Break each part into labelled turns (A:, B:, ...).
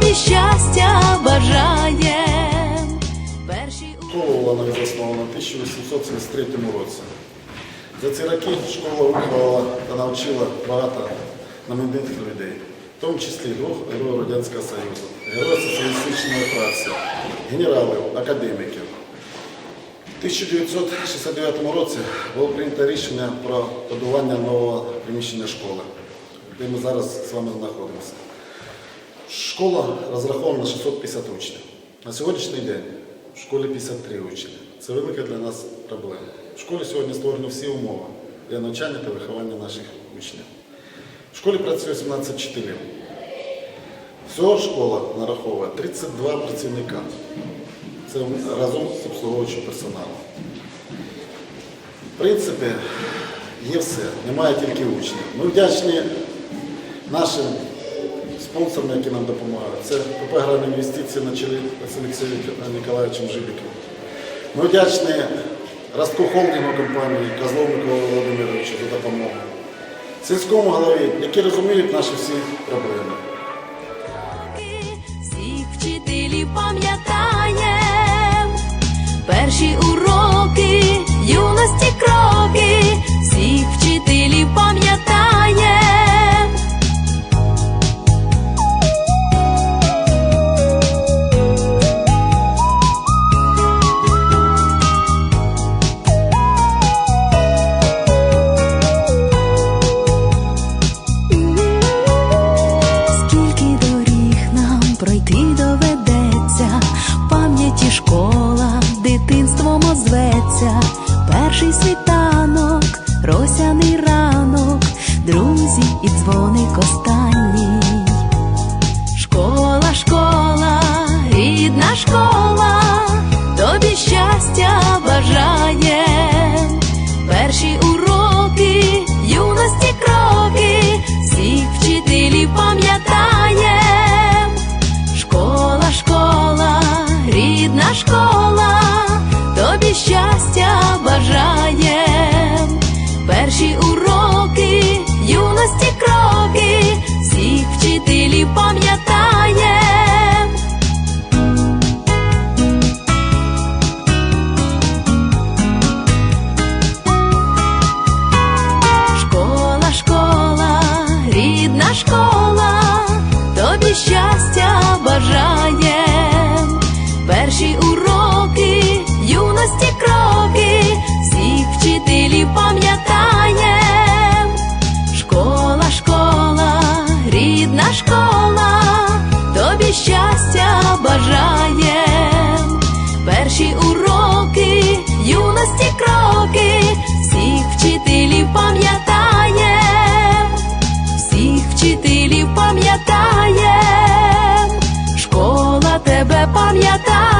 A: тобі щастя бажає.
B: Школа навіть заснована в 1873 році. За ці роки школа виховала та навчила багато знаменитих людей, в тому числі двох героїв Радянського Союзу, героїв соціалістичної праці, генералів, академіків. У 1969 році було прийнято рішення про будування нового приміщення школи, де ми зараз з вами знаходимося. Школа розрахована на 650 учнів. На сьогоднішній день в школі 53 учні. Це велика для нас проблема. В школі сьогодні створені всі умови для навчання та виховання наших учнів. В школі працює 17 вчителів. Всього школа нараховує 32 працівника. Це разом з обслуговуючим персоналом. В принципі, є все, немає тільки учнів. Ми вдячні нашим спонсорам, які нам допомагають. Це ПП «Гран інвестиції на чолі з Олексієм Ніколаєвичем Жибіком. Ми вдячні Ростку холдингу компанії Козлов Микола Володимировичу за допомогу. Сільському голові, які розуміють наші всі проблеми.
A: Щастя. Перші уроки, юності кроки, всіх вчителів пам'ятаєм, всіх вчителів пам'ятаєм, школа тебе пам'ятає.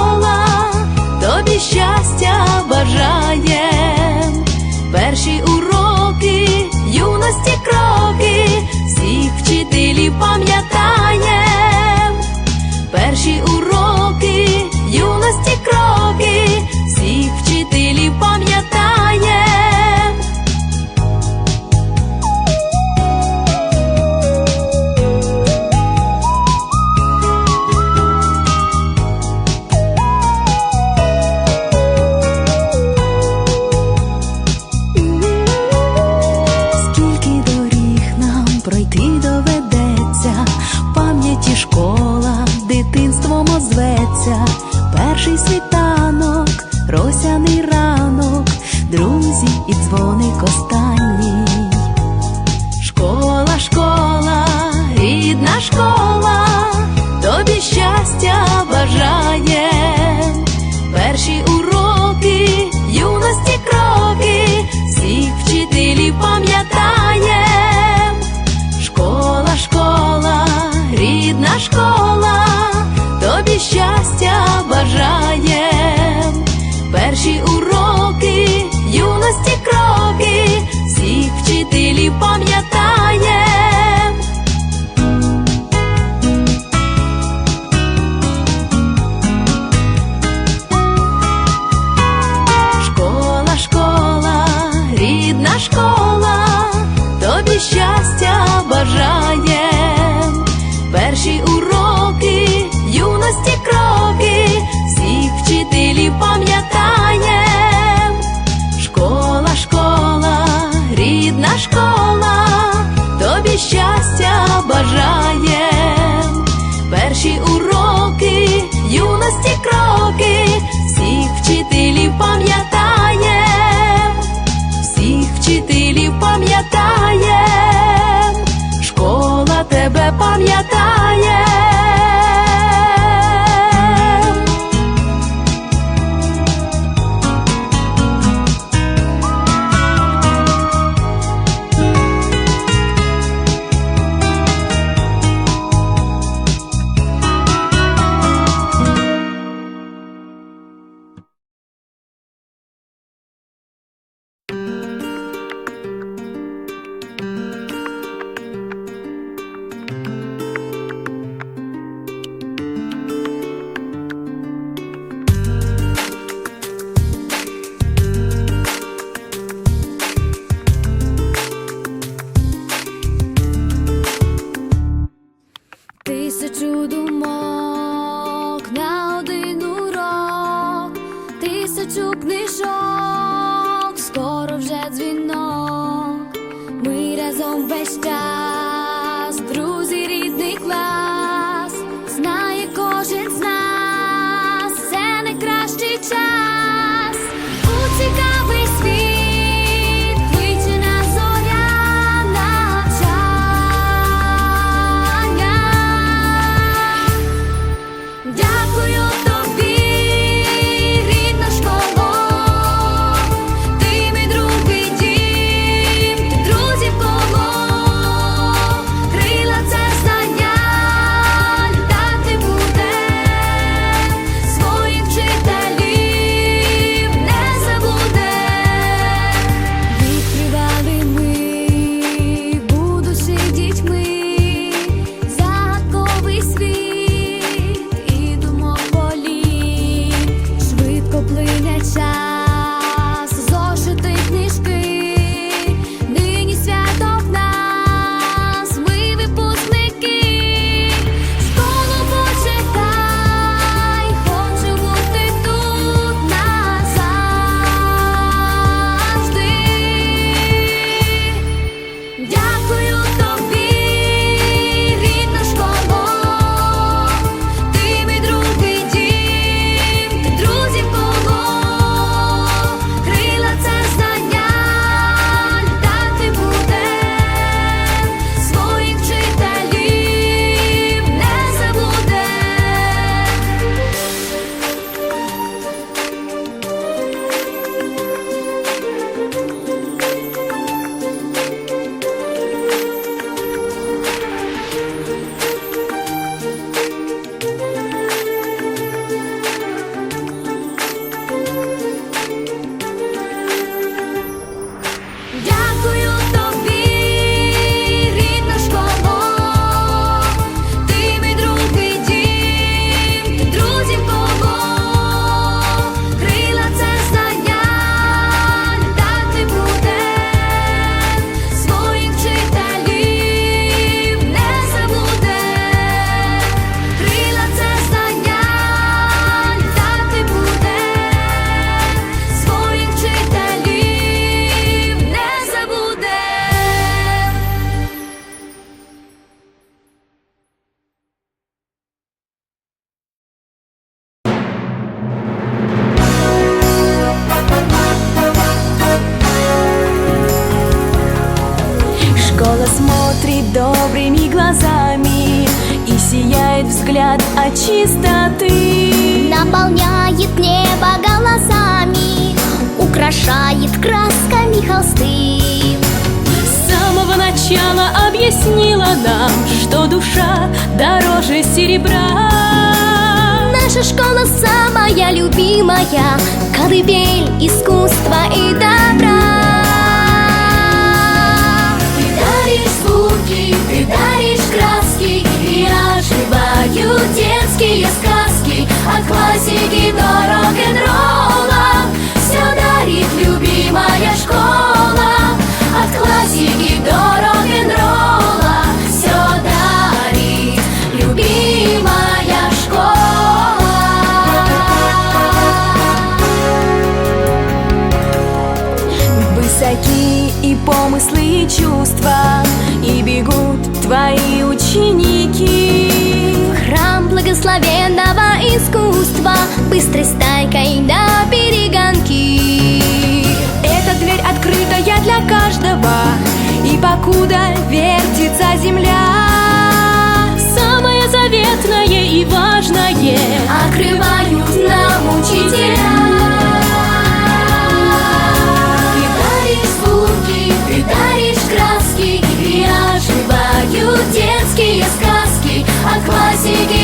A: щастя бажаєм, перші уроки, юності кроки, всіх вчителі пам'ятає школа, школа, рідна школа, тобі щастя бажає. Взгляд от чистоты
C: Наполняет небо голосами Украшает красками холсты.
A: С самого начала объяснила нам Что душа дороже серебра.
C: Наша школа самая любимая Колыбель искусства и добра и
A: чувства И бегут твои ученики.
C: Храм благословенного искусства Быстрой стайкой на перегонки.
A: Эта дверь открытая для каждого И покуда вертится земля. Самое заветное и важное
C: Открывают детские сказки От классики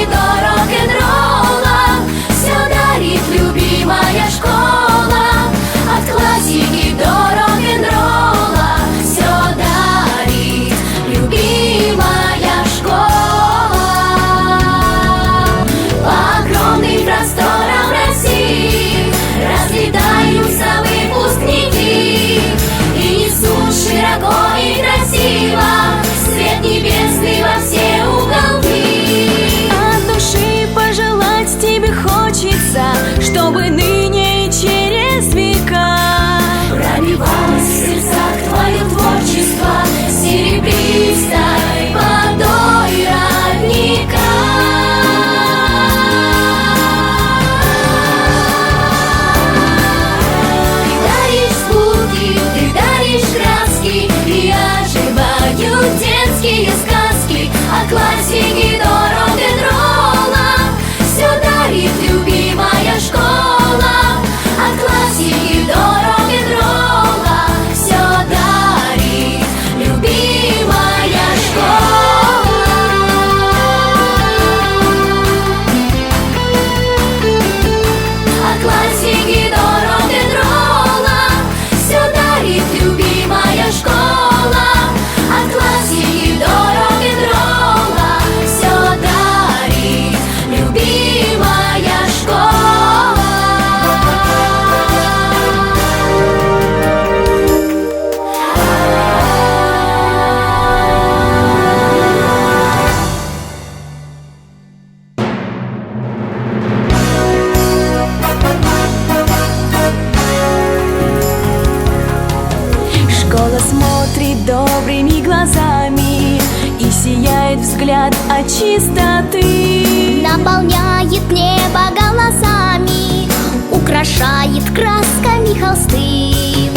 A: взгляд от чистоты
C: Наполняет небо голосами Украшает красками холсты.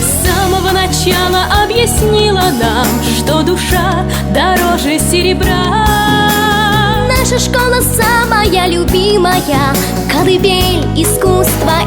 A: С самого начала объяснила нам Что душа дороже серебра.
C: Наша школа самая любимая Колыбель искусства